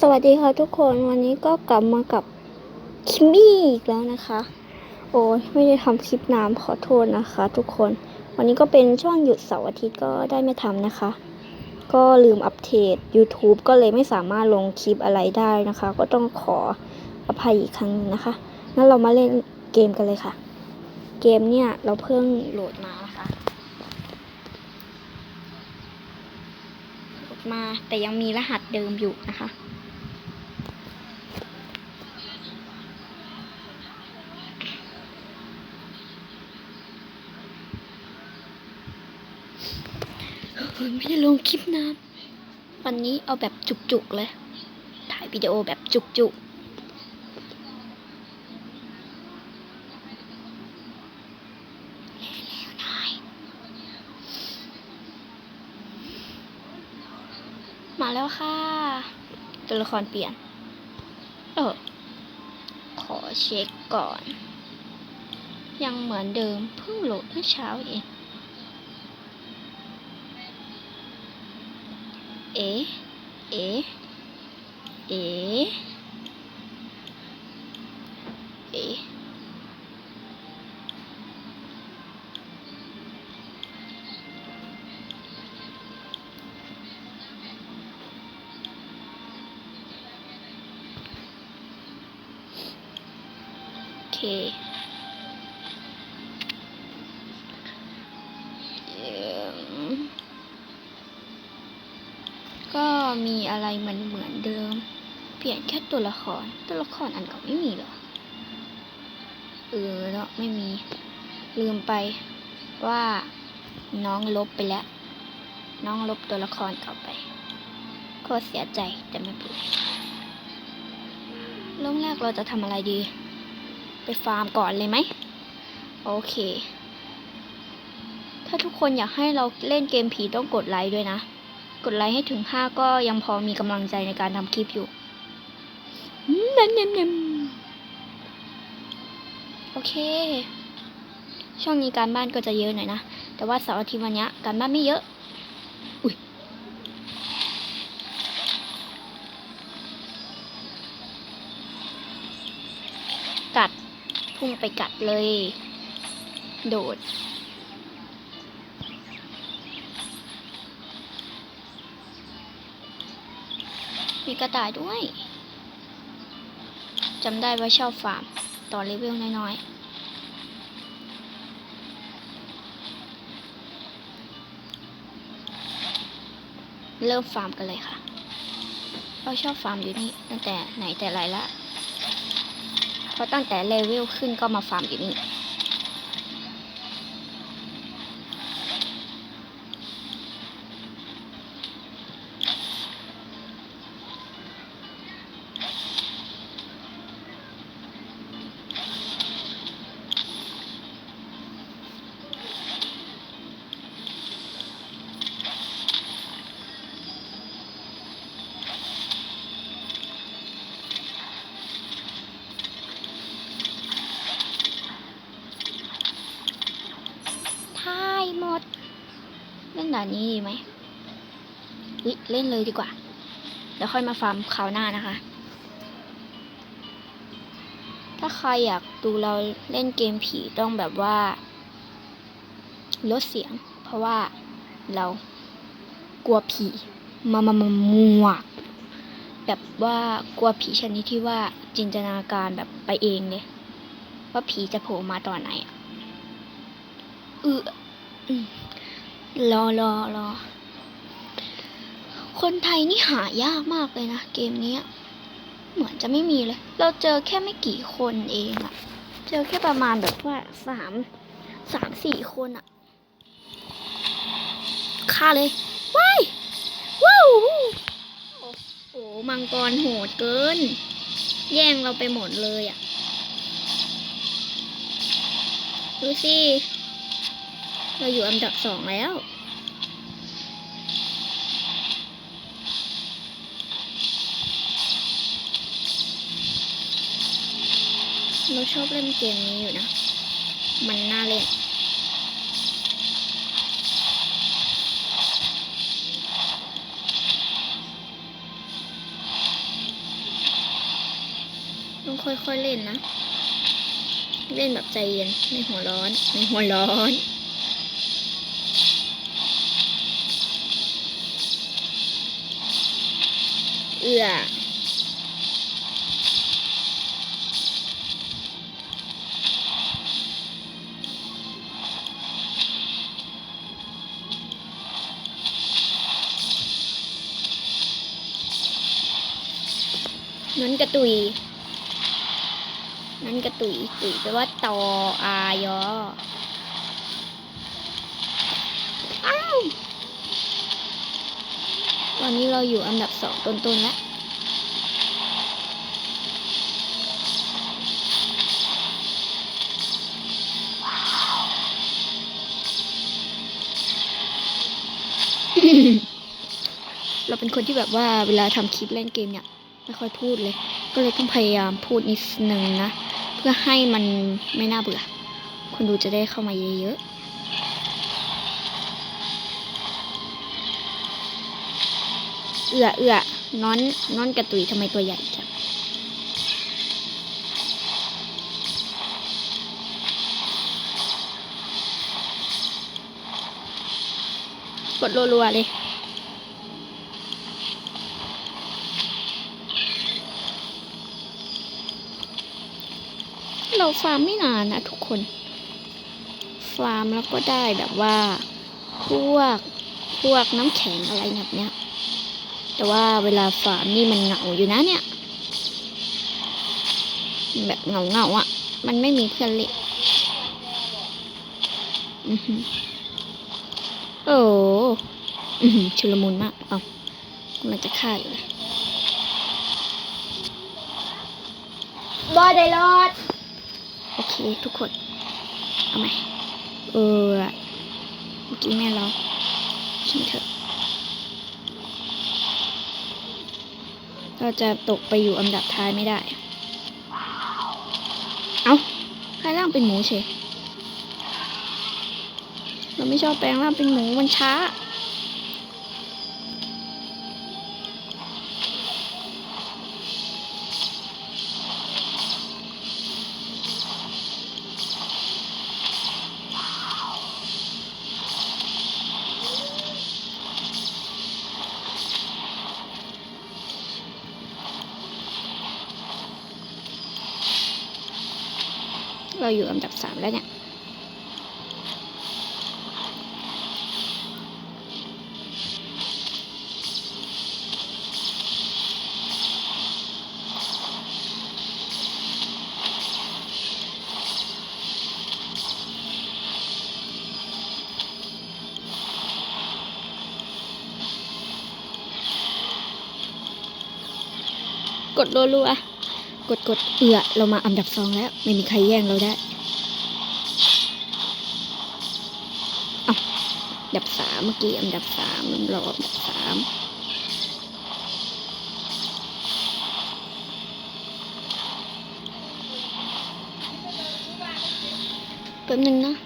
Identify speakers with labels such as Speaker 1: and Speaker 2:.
Speaker 1: สวัสดีค่ะทุกคนวันนี้ก็กลับมากับคิมมี่อีกแล้วนะคะ โอ้ยไม่ได้ทำคลิปนานขอโทษนะคะ ทุกคน วันนี้ก็เป็นช่วงหยุดเสาร์อาทิตย์ก็ได้ไม่ทำนะคะ ก็ลืมอัปเดต YouTube ก็เลยไม่สามารถลงคลิปอะไรได้นะคะ ก็ต้องขออภัยอีกครั้งหนึงนะคะงั้นเรามาเล่นเกมกันเลยค่ะ เกมเนี่ยเราเพิ่งโหลดมานะคะโหลดมาแต่ยังมีรหัสเดิมอยู่นะคะ เฮ้ยไม่ได้ลงคลิปนานวันนี้เอาแบบจุกๆเลย ถ่ายวิดีโอแบบจุกๆแล้วๆหน่อยมาแล้วค่ะ ตัวละครเปลี่ยน เออ ขอเช็คก่อน ยังเหมือนเดิมเพิ่งโหลดเมื่อเช้าเอง เอ๋เอ๋เอ๋ ก็มีอะไรเหมือนเหมือนเดิม เปลี่ยนแค่ตัวละคร ตัวละครอันเก่าไม่มีหรอ เออเนาะไม่มี ลืมไปว่าน้องลบไปแล้ว น้องลบตัวละครเก่าไป ก็เสียใจแต่ไม่เป็นไรเริ่มแรกเราจะทำอะไรดี ไปฟาร์มก่อนเลยไหม โอเค ถ้าทุกคนอยากให้เราเล่นเกมผีต้องกดไลค์ด้วยนะ กดไลค์ให้ถึงห้าก็ยังพอมีกำลังใจในการทำคลิปอยู่อืมนั่นนั่นนั่นโอเค ช่วงนี้การบ้านก็จะเยอะหน่อยนะ แต่ว่าเสาร์อาทิตย์วันเนี้ยการบ้านไม่เยอะ อุ้ยกัด พุ่งไปกัดเลย โดด มีกระต่ายด้วยจำได้ว่าชอบฟาร์มตอนเลเวลน้อยๆ เริ่มฟาร์มกันเลยค่ะ เราชอบฟาร์มอยู่นี่ตั้งแต่ไหนแต่ไรละเพราะตั้งแต่เลเวลขึ้นก็มาฟาร์มอยู่นี่านี้ดีไหมวิเล่นเลยดีกว่าเดี๋ยวค่อยมาฟาร์มคราวหน้านะคะ ถ้าใครอยากดูเราเล่นเกมผีต้องแบบว่า ลดเสียง เพราะว่าเรากลัวผีมามามามัวกแบบว่ากลัวผีชนิดที่ว่าจินตนาการแบบไปเองเลย ว่าผีจะโผล่มาตอนไหนอะเออ รอรอรอ คนไทยนี่หายากมากเลยนะ เกมนี้ เหมือนจะไม่มีเลย เราเจอแค่ไม่กี่คนเองอะเจอแค่ประมาณแบบว่าสามสามสี่คนอะฆ่าเลยว้ายว้าวโอ้โหมังกรโหดเกิน แย่งเราไปหมดเลยอะดูสิ เราอยู่อันดับสองแล้ว เราชอบเล่นเกมนี้อยู่นะ มันน่าเล่นต้องค่อยๆเล่นนะ เล่นแบบใจเย็น ไม่หัวร้อน ไม่หัวร้อน เอื้อนั้นกระตุย นั้นกระตุย ตุยแปลว่าตออายอ อ้าว ต อนนี้เราอยู่อันดับสองต้นๆแล้วเราเป็นคนที่แบบว่าเวลาทำคลิปเล่นเกมเนี่ยไม่ค่อยพูดเลย ก็เลยต้องพยายามพูดนิดนึงนะ เพื่อให้มันไม่น่าเบื่อ คนดูจะได้เข้ามาเยอะๆ เอือเอือน้อนน้อนกระตุยทำไมตัวใหญ่จังกดรัวๆเลยเราฟาร์มไม่นานนะทุกคน ฟาร์มแล้วก็ได้แบบว่า พวก พวกน้ำแข็งอะไรแบบเนี้ย แต่ว่าเวลาฟาร์มนี่มันเหงาอยู่นะเนี่ย แบบเหงาเงาๆอะ มันไม่มีเพื่อนเล่นอือหือโอ้อือหือชุลมุนมาก เอากำลังจะฆ่าอยู่เลยบอได้รอด โอเค ทุกคน เอาไหมเออเมื่อกี้แม่เราช่างเถอะ เราจะตกไปอยู่อันดับท้ายไม่ได้ เอากลายร่างเป็นหมูเฉยเราไม่ชอบแปลงร่างเป็นหมูมันช้า เราอยู่อันดับสามแล้วเนี่ยกดรัวๆ กดกดเอือเรามาอันดับสองแล้ว ไม่มีใครแย่งเราได้เอาอันดับสามเมื่อกี้อันดับสามเรออันดับสามแป๊บนึงนะ